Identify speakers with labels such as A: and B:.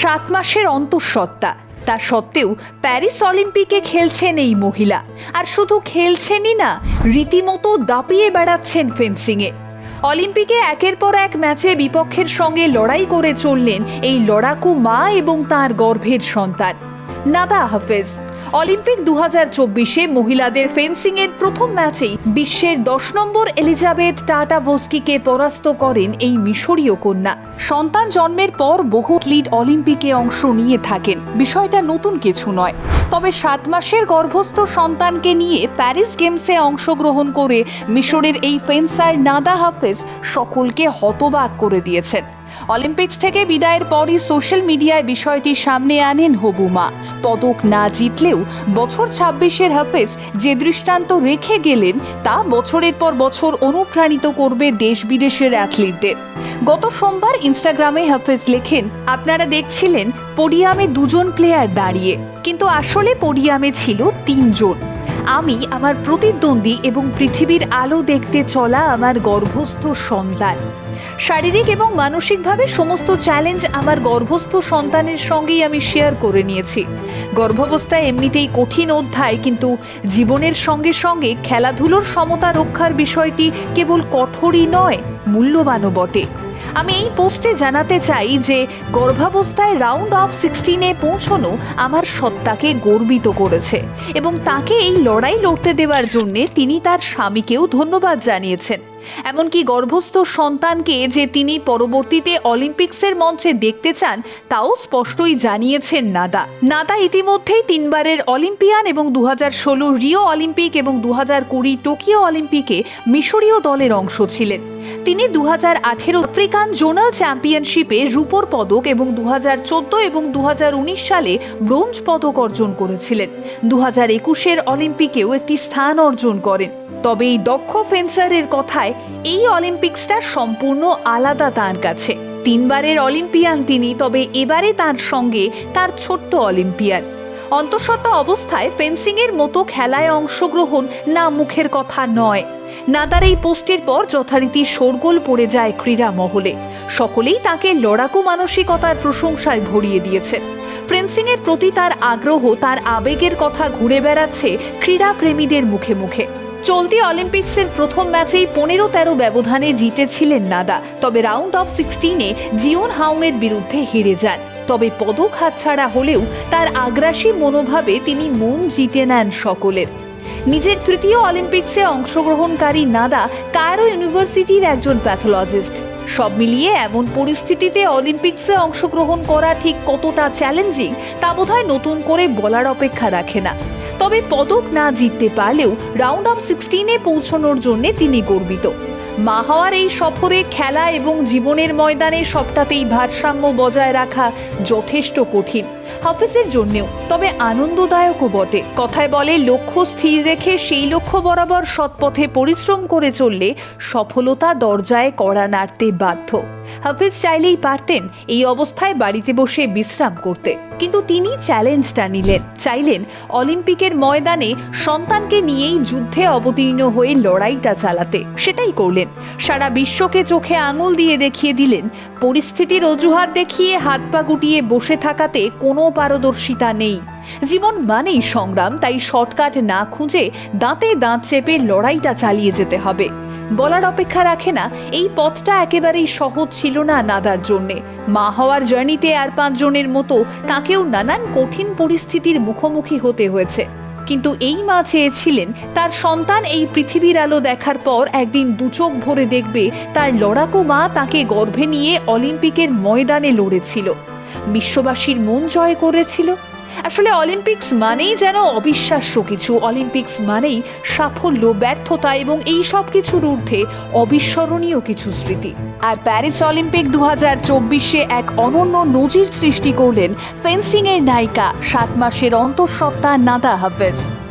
A: সাত মাসের অন্তঃসত্ত্বা। তা সত্ত্বেও প্যারিস অলিম্পিকে খেলছেন এই মহিলা। আর শুধু খেলছেনই না, রীতিমতো দাপিয়ে বেড়াচ্ছেন ফেন্সিংয়ে। অলিম্পিকে একের পর এক ম্যাচে বিপক্ষের সঙ্গে লড়াই করে চললেন এই লড়াকু মা এবং তার গর্ভের সন্তান। নাদা হাফেজ। অলিম্পিক দু হাজার চব্বিশে মহিলাদের ফেন্সিংয়ের প্রথম ম্যাচেই বিশ্বের দশ নম্বর এলিজাবেথ টাটা ভোস্কিকে পরাস্ত করেন এই মিশরীয় কন্যা। সন্তান জন্মের পর বহু অ্যাথলিট অলিম্পিকে অংশ নিয়ে থাকেন। বিষয়টা নতুন কিছু নয়। তবে সাত মাসের গর্ভস্থ সন্তানকে নিয়ে প্যারিস গেমসে অংশগ্রহণ করে মিশরের এই ফেন্সার নাদা হাফেজ সকলকে হতবাক করে দিয়েছেন। অলিম্পিক্স থেকে বিদায়ের পরই সোশ্যাল মিডিয়ায় বিষয়টি সামনে আনেন হবু মা পদক না জিতলেও বছর ছাব্বিশের হাফেজ যে দৃষ্টান্ত রেখে গেলেন, তা বছরের পর বছর অনুপ্রাণিত করবে দেশ বিদেশের অ্যাথলিটদের। গত সোমবার ইনস্টাগ্রামে হাফেজ লেখেন, আপনারা দেখছিলেন, পোডিয়ামে দুজন প্লেয়ার দাঁড়িয়ে। কিন্তু আসলে পোডিয়ামে ছিল তিনজন। আমি আমার প্রতিদ্বন্দ্বী এবং পৃথিবীর আলো দেখতে চলা আমার গর্ভস্থ সন্তান। শারীরিক এবং মানসিকভাবে সমস্ত চ্যালেঞ্জ আমার গর্ভস্থ সন্তানের সঙ্গেই আমি শেয়ার করে নিয়েছি। গর্ভাবস্থায় এমনিতেই কঠিন অধ্যায়, কিন্তু জীবনের সঙ্গে সঙ্গে খেলাধুলোর সমতা রক্ষার বিষয়টি কেবল কঠোরই নয়, মূল্যবানও বটে। আমি এই পোস্টে জানাতে চাই যে গর্ভাবস্থায় রাউন্ড অফ সিক্সটিনে পৌঁছনো আমার সত্তাকে গর্বিত করেছে এবং তাকে এই লড়াই লড়তে দেওয়ার জন্যে তিনি তার স্বামীকেও ধন্যবাদ জানিয়েছেন। এমনকি গর্ভস্থ সন্তানকে যে তিনি পরবর্তীতে অলিম্পিক্সের মঞ্চে দেখতে চান, তাও স্পষ্টই জানিয়েছেন নাদা। নাদা ইতিমধ্যেই তিনবারের অলিম্পিয়ান এবং দু ষোলো রিও অলিম্পিক এবং দু কুড়ি টোকিও অলিম্পিকে মিশরীয় দলের অংশ ছিলেন। তিনি দু হাজার আঠেরো আফ্রিকান জোনাল চ্যাম্পিয়নশিপে রূপোর পদক এবং দু হাজার চোদ্দ এবং দু হাজার উনিশ সালে ব্রোঞ্জ পদক অর্জন করেছিলেন। দু হাজার একুশের অলিম্পিকেও একটি স্থান অর্জন করেন। তবে এই দক্ষ ফেন্সারের কথায় এই অলিম্পিক্সটা সম্পূর্ণ আলাদা তার কাছে। তিনবারের অলিম্পিয়ান তিনি, তবে এবারে তার সঙ্গে তার ছোট্ট অলিম্পিয়ান। অন্তঃসত্ত্বা অবস্থায় ফেন্সিংয়ের মতো খেলায় অংশগ্রহণ না মুখের কথা নয়। নাদার এই পোস্টের পর যথারীতি শোরগোল পড়ে যায় ক্রীড়া মহলে। সকলেই তাকে লড়াকু মানসিকতার প্রশংসায় ভরিয়ে দিয়েছেন ফেন্সিংয়ের প্রতি তার আগ্রহ, তার আবেগের কথা ঘুরে বেড়াচ্ছে ক্রীড়া প্রেমীদের মুখে মুখে। চলতি অলিম্পিক্সের প্রথম ম্যাচেই পনেরো তেরো ব্যবধানে জিতেছিলেন নাদা, তবে রাউন্ড অফ সিক্সটিনে জিওন হাউমের বিরুদ্ধে হেরে যান। তবে পদক হাতছাড়া হলেও তার আগ্রাসী মনোভাবে তিনি মন জিতে নেন সকলের। নিজের তৃতীয় অলিম্পিক্সে অংশগ্রহণকারী নাদা কায়রো ইউনিভার্সিটির একজন প্যাথোলজিস্ট। সব মিলিয়ে এমন পরিস্থিতিতে অলিম্পিক্সে অংশগ্রহণ করা ঠিক কতটা চ্যালেঞ্জিং তা বোধহয় নতুন করে বলার অপেক্ষা রাখে না। তবে পদক না জিততে পারলেও রাউন্ড অফ সিক্সটিনে পৌঁছানোর জন্য তিনি গর্বিত। মা হওয়ার এই সফরে খেলা এবং জীবনের ময়দানে সবটাতেই ভারসাম্য বজায় রাখা যথেষ্ট কঠিন। হাফিজের জন্যেও, তবে আনন্দদায়কও বটে। কথায় বলে, লক্ষ্য স্থির রেখে সেই লক্ষ্য বরাবর সৎপথে পরিশ্রম করে চললে সফলতা দরজায় কড়া নাড়তে বাধ্য। হাফিজ চাইলেই পারতেন এই অবস্থায় বাড়িতে বসে বিশ্রাম করতে। কিন্তু তিনি চ্যালেঞ্জটা নিলেন। চাইলেন অলিম্পিকের ময়দানে সন্তানকে নিয়েই যুদ্ধে অবতীর্ণ হয়ে লড়াইটা চালাতে। সেটাই করলেন সারা বিশ্বকে চোখে আঙুল দিয়ে দেখিয়ে দিলেন, পরিস্থিতির অজুহাত দেখিয়ে হাত পা গুটিয়ে বসে থাকাতে কোনো পারদর্শিতা নেই। জীবন মানেই সংগ্রাম, তাই শর্টকাট না খুঁজে দাঁতে দাঁত চেপে লড়াইটা চালিয়ে যেতে হবে। বলার অপেক্ষা রাখে না, এই পথটা একেবারেই সহজ ছিল না নাদার জন্যে। মা হওয়ার জার্নিতে আর পাঁচজনের মতো তাকেও নানান কঠিন পরিস্থিতির মুখোমুখি হতে হয়েছে। কিন্তু এই মা চেয়েছিলেন তার সন্তান এই পৃথিবীর আলো দেখার পর একদিন দুচোখ ভরে দেখবে তার লড়াকু মা তাকে গর্ভে নিয়ে অলিম্পিকের ময়দানে লড়েছিল। বিশ্ববাসীর মন জয় করেছিল। আসলে অলিম্পিক্স মানেই যেন অবিশ্বাস্য কিছু। অলিম্পিক্স মানেই সাফল্য, ব্যর্থতা এবং এই সব কিছুর ঊর্ধ্বে অবিস্মরণীয় কিছু স্মৃতি। আর প্যারিস অলিম্পিক দু হাজার চব্বিশে এক অনন্য নজির সৃষ্টি করলেন ফেন্সিংয়ের নায়িকা সাত মাসের অন্তঃসত্ত্বা নাদা হাফেজ।